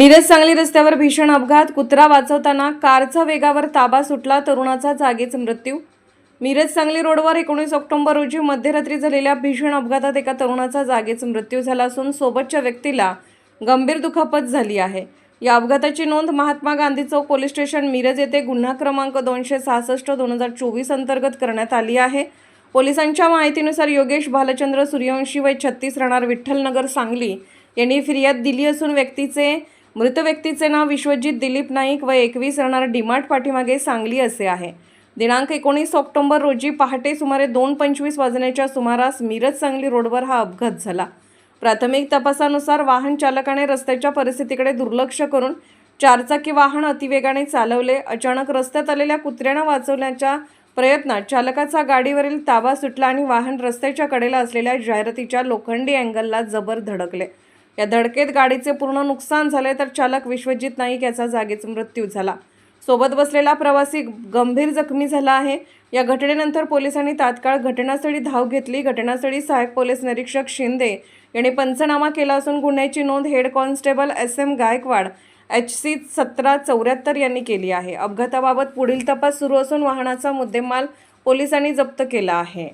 मिरज सांगली रस्त्यावर भीषण अपघात. कुत्रा वाचवताना कारचा वेगावर ताबा सुटला तरुणाचा जागीच मृत्यू. मिरज सांगली रोडवर एकोणीस ऑक्टोबर रोजी मध्यरात्री झालेल्या भीषण अपघातात एका तरुणाचा जागीच मृत्यू झाला असून सोबतच्या व्यक्तीला गंभीर दुखापत झाली आहे. या अपघाताची नोंद महात्मा गांधी चौक पोलीस स्टेशन मिरज येथे गुन्हा क्रमांक दोनशे सहासष्ट दोन हजार चोवीस अंतर्गत करण्यात आली आहे. पोलिसांच्या माहितीनुसार योगेश भालचंद्र सूर्यवंशी वय छत्तीस राहणार विठ्ठलनगर सांगली यांनी फिर्याद दिली असून व्यक्तीचे मृत व्यक्तीचे नाव विश्वजित दिलीप नाईक व एकवीस राहणार डिमार्ट पाठीमागे सांगली असे आहे. दिनांक एकोणीस ऑक्टोबर रोजी पहाटे सुमारे दोन पंचवीस वाजण्याच्या सुमारास मिरज सांगली रोडवर हा अपघात झाला. प्राथमिक तपासानुसार वाहन चालकाने रस्त्याच्या परिस्थितीकडे दुर्लक्ष करून चारचाकी वाहन अतिवेगाने चालवले. अचानक रस्त्यात आलेल्या कुत्र्यानं वाचवण्याच्या प्रयत्नात चालकाचा गाडीवरील ताबा सुटला आणि वाहन रस्त्याच्या कडेला असलेल्या जाहिरातीच्या लोखंडी अँगलला जबर धडकले. या धडकेत गाडीचे पूर्ण नुकसान झाले तर चालक विश्वजित नाईक याचा जागीच मृत्यू झाला. सोबत बसलेला प्रवासी गंभीर जखमी झाला आहे. या घटनेनंतर पोलिसांनी तात्काळ घटनास्थळी धाव घेतली. घटनास्थळी सहाय्यक पोलीस निरीक्षक शिंदे यांनी पंचनामा केला असून गुन्ह्याची नोंद head constable S M Gaikwad H C सतरा चौऱ्याहत्तर यांनी केली आहे. अपघाताबाबत पुढील तपास सुरू असून वाहनाचा मुद्देमाल पोलिसांनी जप्त केला आहे.